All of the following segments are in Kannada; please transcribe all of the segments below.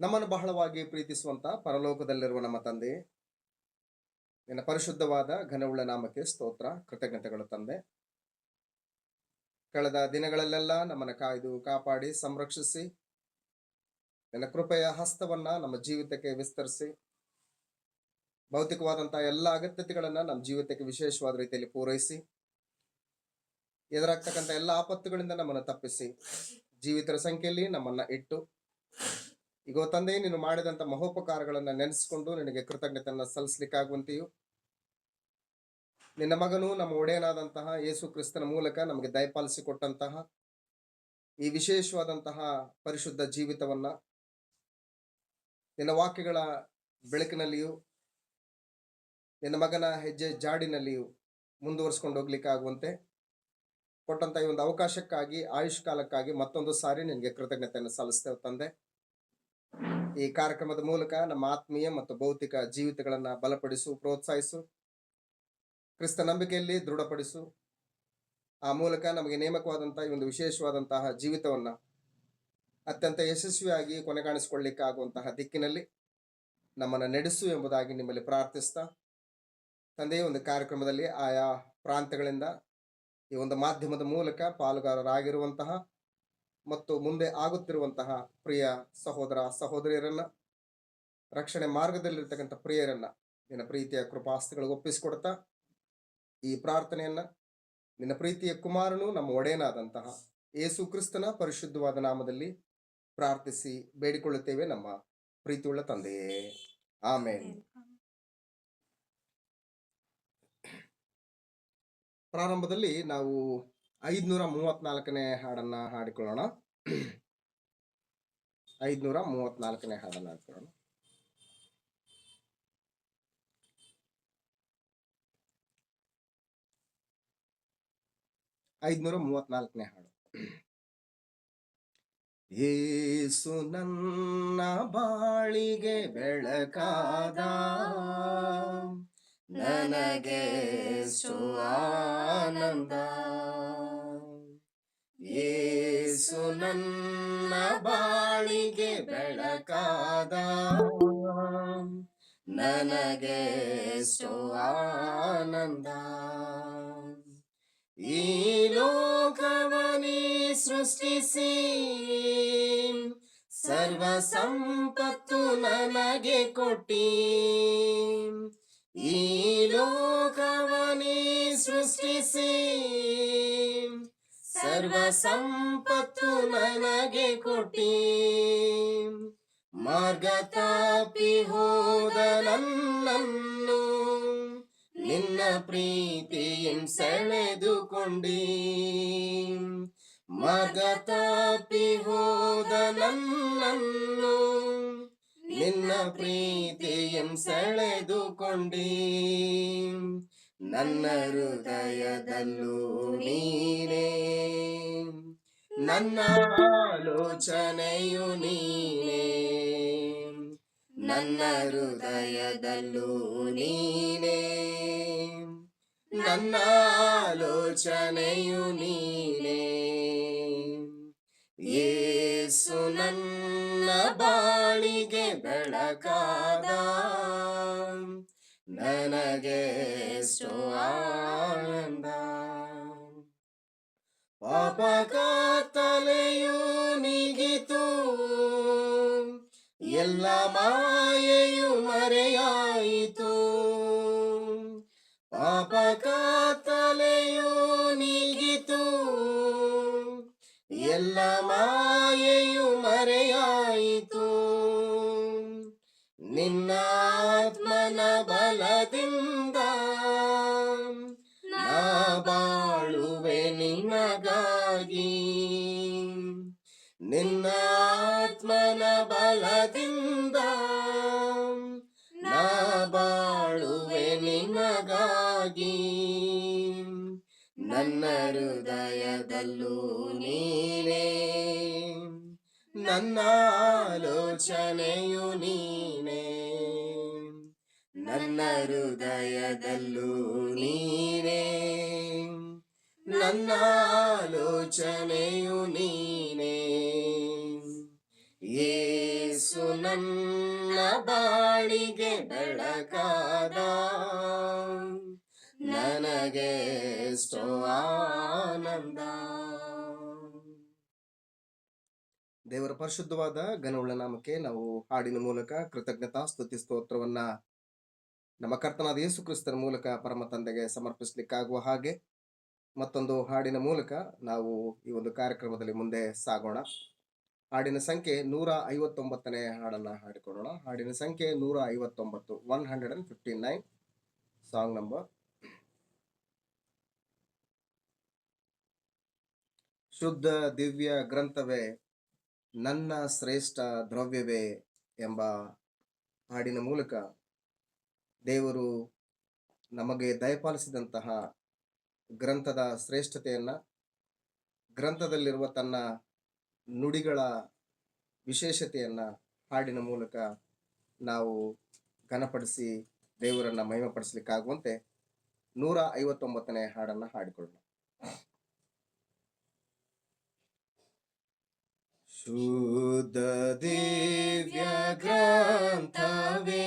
ನಮ್ಮನ್ನು ಬಹಳವಾಗಿ ಪ್ರೀತಿಸುವಂತ ಪರಲೋಕದಲ್ಲಿರುವ ನಮ್ಮ ತಂದೆ, ನಿನ್ನ ಪರಿಶುದ್ಧವಾದ ಘನವುಳ್ಳ ನಾಮಕ್ಕೆ ಸ್ತೋತ್ರ, ಕೃತಜ್ಞತೆಗಳು ತಂದೆ. ಕಳೆದ ದಿನಗಳಲ್ಲೆಲ್ಲ ನಮ್ಮನ್ನು ಕಾಯ್ದು ಕಾಪಾಡಿ, ಸಂರಕ್ಷಿಸಿ, ನಿನ್ನ ಕೃಪೆಯ ಹಸ್ತವನ್ನ ನಮ್ಮ ಜೀವಿತಕ್ಕೆ ವಿಸ್ತರಿಸಿ ಭೌತಿಕವಾದಂತಹ ಎಲ್ಲ ಅಗತ್ಯತೆಗಳನ್ನ ನಮ್ಮ ಜೀವಿತಕ್ಕೆ ವಿಶೇಷವಾದ ರೀತಿಯಲ್ಲಿ ಪೂರೈಸಿ ಎದುರಾಗ್ತಕ್ಕಂಥ ಎಲ್ಲ ಆಪತ್ತುಗಳಿಂದ ನಮ್ಮನ್ನು ತಪ್ಪಿಸಿ, ಜೀವಿತರ ಸಂಖ್ಯೆಯಲ್ಲಿ ನಮ್ಮನ್ನ ಇಟ್ಟು ಈಗ ತಂದೆ, ನೀನು ಮಾಡಿದಂತ ಮಹೋಪಕಾರಗಳನ್ನ ನೆನೆಸ್ಕೊಂಡು ನಿನಗೆ ಕೃತಜ್ಞತೆಯನ್ನು ಸಲ್ಲಿಸಲಿಕ್ಕಾಗುವಂತೆಯೂ, ನಿನ್ನ ಮಗನು ನಮ್ಮ ಒಡೆಯನಾದಂತಹ ಯೇಸು ಕ್ರಿಸ್ತನ ಮೂಲಕ ನಮಗೆ ದಯಪಾಲಿಸಿಕೊಟ್ಟಂತಹ ಈ ವಿಶೇಷವಾದಂತಹ ಪರಿಶುದ್ಧ ಜೀವಿತವನ್ನ, ನಿನ್ನ ವಾಕ್ಯಗಳ ಬೆಳಕಿನಲ್ಲಿಯೂ, ನಿನ್ನ ಮಗನ ಹೆಜ್ಜೆ ಜಾಡಿನಲ್ಲಿಯೂ ಮುಂದುವರಿಸ್ಕೊಂಡು ಹೋಗ್ಲಿಕ್ಕಾಗುವಂತೆ ಕೊಟ್ಟಂತ ಈ ಒಂದು ಅವಕಾಶಕ್ಕಾಗಿ ಆಯುಷ್ ಕಾಲಕ್ಕಾಗಿ ಮತ್ತೊಂದು ಸಾರಿ ನಿನಗೆ ಕೃತಜ್ಞತೆಯನ್ನು ಸಲ್ಲಿಸ್ತೇವೆ ತಂದೆ. ಈ ಕಾರ್ಯಕ್ರಮದ ಮೂಲಕ ನಮ್ಮ ಆತ್ಮೀಯ ಮತ್ತು ಭೌತಿಕ ಜೀವಿತಗಳನ್ನ ಬಲಪಡಿಸು, ಪ್ರೋತ್ಸಾಹಿಸು, ಕ್ರಿಸ್ತ ನಂಬಿಕೆಯಲ್ಲಿ ದೃಢಪಡಿಸು. ಆ ಮೂಲಕ ನಮಗೆ ನೇಮಕವಾದಂತಹ ಈ ಒಂದು ವಿಶೇಷವಾದಂತಹ ಜೀವಿತವನ್ನ ಅತ್ಯಂತ ಯಶಸ್ವಿಯಾಗಿ ಕೊನೆಗಾಣಿಸಿಕೊಳ್ಳಿಕ್ಕಾಗುವಂತಹ ದಿಕ್ಕಿನಲ್ಲಿ ನಮ್ಮನ್ನು ನಡೆಸು ಎಂಬುದಾಗಿ ನಿಮ್ಮಲ್ಲಿ ಪ್ರಾರ್ಥಿಸ್ತಾ, ತಂದೆಯ ಒಂದು ಕಾರ್ಯಕ್ರಮದಲ್ಲಿ ಆಯಾ ಪ್ರಾಂತ್ಯಗಳಿಂದ ಈ ಒಂದು ಮಾಧ್ಯಮದ ಮೂಲಕ ಪಾಲುಗಾರರಾಗಿರುವಂತಹ ಮತ್ತು ಮುಂದೆ ಆಗುತ್ತಿರುವಂತಹ ಪ್ರಿಯ ಸಹೋದರ ಸಹೋದರಿಯರನ್ನ ರಕ್ಷಣೆ ಮಾರ್ಗದಲ್ಲಿರ್ತಕ್ಕಂಥ ಪ್ರಿಯರನ್ನ ನಿನ್ನ ಪ್ರೀತಿಯ ಕೃಪಾಸ್ತಿಗಳಿಗೆ ಒಪ್ಪಿಸಿಕೊಡ್ತಾ ಈ ಪ್ರಾರ್ಥನೆಯನ್ನ ನಿನ್ನ ಪ್ರೀತಿಯ ಕುಮಾರನು ನಮ್ಮ ಒಡೆಯನಾದಂತಹ ಯೇಸು ಕ್ರಿಸ್ತನ ಪರಿಶುದ್ಧವಾದ ನಾಮದಲ್ಲಿ ಪ್ರಾರ್ಥಿಸಿ ಬೇಡಿಕೊಳ್ಳುತ್ತೇವೆ ನಮ್ಮ ಪ್ರೀತಿಯುಳ್ಳ ತಂದೆಯೇ. ಆಮೇಲೆ ಪ್ರಾರಂಭದಲ್ಲಿ ನಾವು ಐದ್ನೂರ ಮೂವತ್ನಾಲ್ಕನೇ ಹಾಡನ್ನ ಹಾಡಿಕೊಳ್ಳೋಣ. ಐದ್ನೂರ ಮೂವತ್ನಾಲ್ಕನೇ ಹಾಡನ್ನ ಹಾಡ್ಕೊಳ್ಳೋಣ. ಐದ್ನೂರ ಮೂವತ್ನಾಲ್ಕನೇ ಹಾಡು. ಏಸು ನನ್ನ ಬಾಳಿಗೆ ಬೆಳಕಾದ, ನನಗೆ ಆನಂದ ಏಸು ನನ್ನ ಬಾಳಿಗೆ ಬೆಳಕಾದ. ನನಗೆ ಆನಂದ. ಈ ಲೋಕವನಿ ಸೃಷ್ಟಿಸಿ. ಸರ್ವ ಸಂಪತ್ತು ನನಗೆ ಕೊಟ್ಟಿ. ಈ ಲೋಕವನಿ ಸೃಷ್ಟಿಸಿ. ಸರ್ವ ಸಂಪತ್ತು ನನಗೆ ಕೊಟ್ಟಿ. ಮಾರ್ಗ ತಾಪಿ ಹೋದ ನನ್ನನ್ನು, ನಿನ್ನ ಪ್ರೀತಿಯಂ ಸೆಳೆದುಕೊಂಡಿ. ಮಾರ್ಗ ತಾಪಿ ಹೋದ ನನ್ನನ್ನು, ನಿನ್ನ ಪ್ರೀತಿಯಂ ಸೆಳೆದುಕೊಂಡಿ. ನನ್ನ ಹೃದಯದಲ್ಲೂ ನೀನೇ. ನನ್ನ ಆಲೋಚನೆಯು ನೀನೇ. ನನ್ನ ಹೃದಯದಲ್ಲೂ ನೀನೇ. ನನ್ನ ಆಲೋಚನೆಯು ನೀನೇ. ಏಸು ನನ್ನ ಬಾಳಿಗೆ ಬೆಳಕಾದ ಮಾಯೆಯು ಮರೆಯಾಯಿತು. ಪಾಪ ಕಾತಲೆಯು ನೀಗಿತು ಎಲ್ಲ ಮಾಯೆಯು ಮರೆಯಾಯಿತು. ನಿನ್ನ ಆತ್ಮನ ಬಲದಿಂದ ನಾ ಬಾಳುವೆ ನಿನಗಾಗಿ. ನಿನ್ನ ಆತ್ಮನ ಬಲದಿಂದ ನಾ ಬಾಳುವೆ ನಿನಗಾಗಿ ನನ್ನ ಹೃದಯದಲ್ಲೂ ನೀನೇ. ನನ್ನ ಆಲೋಚನೆಯು ನೀನೇ. ನನ್ನ ಹೃದಯದಲ್ಲೂ ನೀನೇ. ನನ್ನ ಆಲೋಚನೆಯು ನೀನೇ. ನನ್ನ ಬಾಳಿಗೆ ಬೆಳಕಾದ ನನಗೆ ಎಷ್ಟೋ ಆನಂದ. ದೇವರ ಪರಿಶುದ್ಧವಾದ ಘನವುಳ್ಳ ನಾಮಕ್ಕೆ ನಾವು ಹಾಡಿನ ಮೂಲಕ ಕೃತಜ್ಞತಾ ಸ್ತುತಿ ಸ್ತೋತ್ರವನ್ನ ನಮ್ಮ ಕರ್ತನಾದ ಯೇಸು ಕ್ರಿಸ್ತರ ಮೂಲಕ ಪರಮ ತಂದೆಗೆ ಸಮರ್ಪಿಸ್ಲಿಕ್ಕಾಗುವ ಹಾಗೆ ಮತ್ತೊಂದು ಹಾಡಿನ ಮೂಲಕ ನಾವು ಈ ಒಂದು ಕಾರ್ಯಕ್ರಮದಲ್ಲಿ ಮುಂದೆ ಸಾಗೋಣ. ಹಾಡಿನ ಸಂಖ್ಯೆ ನೂರ ಐವತ್ತೊಂಬತ್ತನೇ ಹಾಡನ್ನ ಹಾಡಿಕೊಳ್ಳೋಣ. ಹಾಡಿನ ಸಂಖ್ಯೆ ನೂರ ಐವತ್ತೊಂಬತ್ತು one hundred and fifty nine song number ಶುದ್ಧ ದಿವ್ಯ ಗ್ರಂಥವೇ, ನನ್ನ ಶ್ರೇಷ್ಠ ದ್ರವ್ಯವೇ ಎಂಬ ಹಾಡಿನ ಮೂಲಕ ದೇವರು ನಮಗೆ ದಯಪಾಲಿಸಿದಂತಹ ಗ್ರಂಥದ ಶ್ರೇಷ್ಠತೆಯನ್ನ, ಗ್ರಂಥದಲ್ಲಿರುವ ತನ್ನ ನುಡಿಗಳ ವಿಶೇಷತೆಯನ್ನ ಹಾಡಿನ ಮೂಲಕ ನಾವು ಘನಪಡಿಸಿ ದೇವರನ್ನ ಮಹಿಮಪಡಿಸ್ಲಿಕ್ಕಾಗುವಂತೆ ನೂರ ಐವತ್ತೊಂಬತ್ತನೇ ಹಾಡನ್ನ ಹಾಡಿಕೊಳ್ಳೋಣ. ಶುದ್ಧ ದಿವ್ಯ ಗ್ರಂಥವೇ,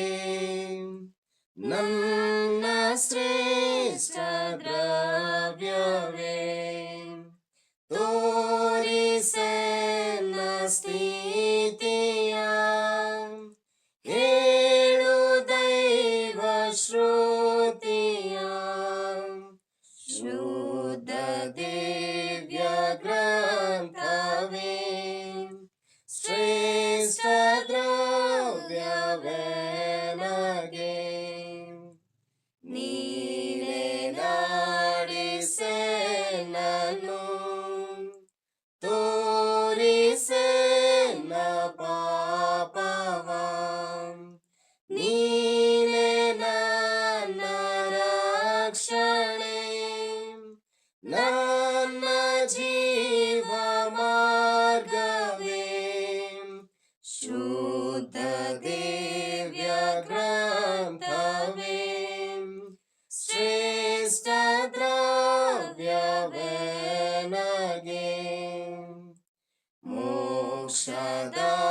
ನನ್ನ ಶುದ್ಧ Moksha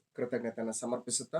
ಕೃತಜ್ಞತೆಯನ್ನ ಸಮರ್ಪಿಸುತ್ತಾ